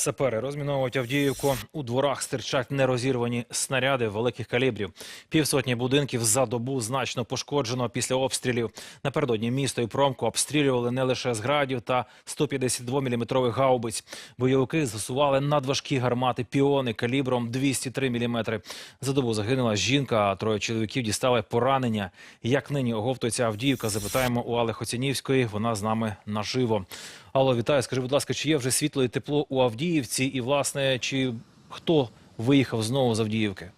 Сапери розміновують Авдіївку. У дворах стирчать нерозірвані снаряди великих калібрів. Півсотні будинків за добу значно пошкоджено після обстрілів. Напередодні місто і промку обстрілювали не лише з градів та 152-мм гаубиць. Бойовики засували надважкі гармати піони калібром 203 мм. За добу загинула жінка, а троє чоловіків дістали поранення. Як нині оговтується Авдіївка, запитаємо у Алли Хоцянівської. Вона з нами наживо. Алло, вітаю. Скажи, будь ласка, чи є вже світло і тепло у Авдіївці? І, власне, чи хто виїхав знову з Авдіївки?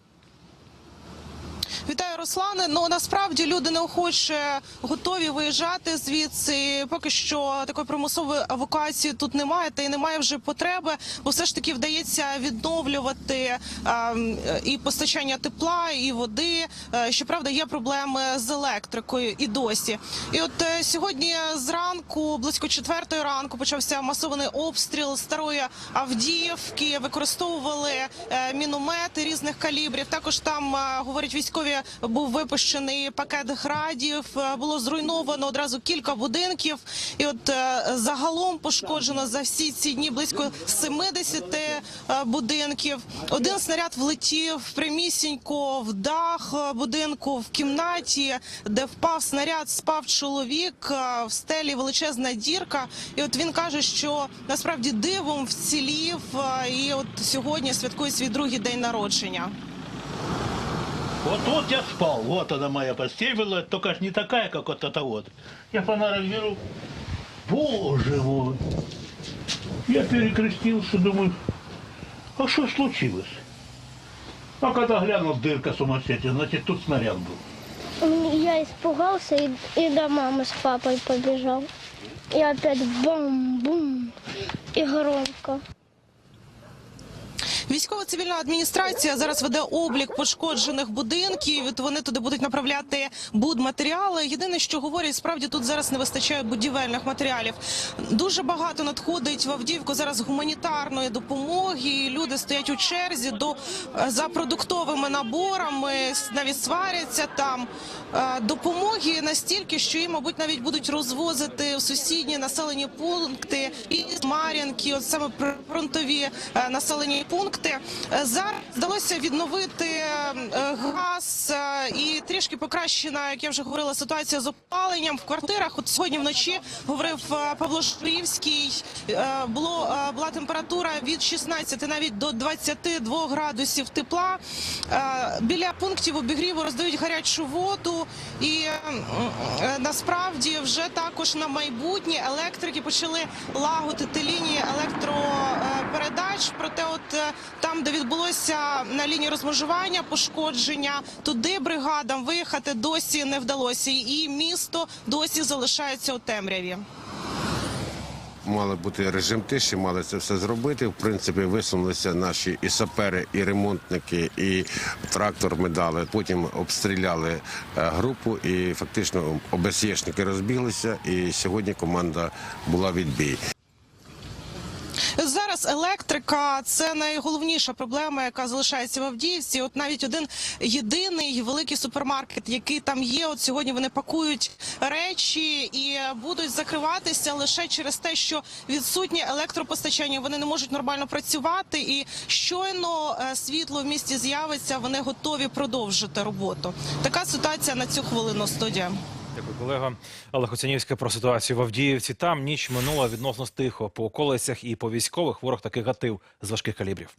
Руслане. Ну насправді люди неохоче готові виїжджати звідси. Поки що такої примусової евакуації тут немає, та й немає вже потреби, бо все ж таки вдається відновлювати ем, і постачання тепла, і води. Е, Щоправда, є проблеми з електрикою і досі. І от е, сьогодні зранку, близько четвертої ранку, почався масований обстріл старої Авдіївки. Використовували е, міномети різних калібрів. Також там говорять військові, був випущений пакет градів. Е, Було зруйновано одразу кілька будинків. І от е, загалом пошкоджено за всі ці дні близько 70 е, будинків. Один снаряд влетів прямісінько в дах будинку в кімнаті, де впав снаряд, спав чоловік. В стелі величезна дірка. І от він каже, що насправді дивом вцілів. І от сьогодні святкує свій другий день народження. Вот тут я спал, вот она моя постель была, только ж не такая, как вот эта вот. Я фонарик беру, боже мой. Я перекрестился, думаю, а что случилось? А когда глянул, дырка сумасшедшая, значит тут снаряд был. Я испугался и, и до мамы с папой побежал. И опять бум-бум. И громко. Військово-цивільна адміністрація зараз веде облік пошкоджених будинків. Вони туди будуть направляти будматеріали. Єдине, що говорять, справді тут зараз не вистачає будівельних матеріалів. Дуже багато надходить в Авдіївку зараз гуманітарної допомоги. Люди стоять у черзі до е, за продуктовими наборами, навіть сваряться там. Е, Допомоги настільки, що їм, мабуть, навіть будуть розвозити в сусідні населені пункти і з Мар'їнки, от саме фронтові е, населені пункти. Е, Зараз вдалося відновити е, газ е, і трішки покращена, як я вже говорила, ситуація з опаленням в квартирах. От сьогодні вночі говорив Павло Шурівський, було була температура від 16 навіть до 22 градусів тепла. Біля пунктів обігріву роздають гарячу воду, і насправді вже також на майбутнє електрики почали лагодити лінії електропередач. Проте, от там, де відбулося на лінії розмежування пошкодження, туди бригадам виїхати досі не вдалося, і місто досі залишається у темряві. Мали бути режим тиші, мали це все зробити. В принципі, висунулися наші і сапери, і ремонтники, і трактор ми дали. Потім обстріляли е, групу, і фактично ОБСЄшники розбіглися. І сьогодні команда була відбій. Зараз електрика це найголовніша проблема, яка залишається в Авдіївці. От навіть один єдиний великий супермаркет, який там є. От сьогодні вони пакують речі і будуть закриватися лише через те, що відсутнє електропостачання. Вони не можуть нормально працювати. І щойно е, світло в місті з'явиться, вони готові продовжити роботу. Така ситуація на цю хвилину студія. Колега. Олег Хоцянівська про ситуацію в Авдіївці. Там ніч минула відносно тихо. По околицях і по військових ворог таки гатив з важких калібрів.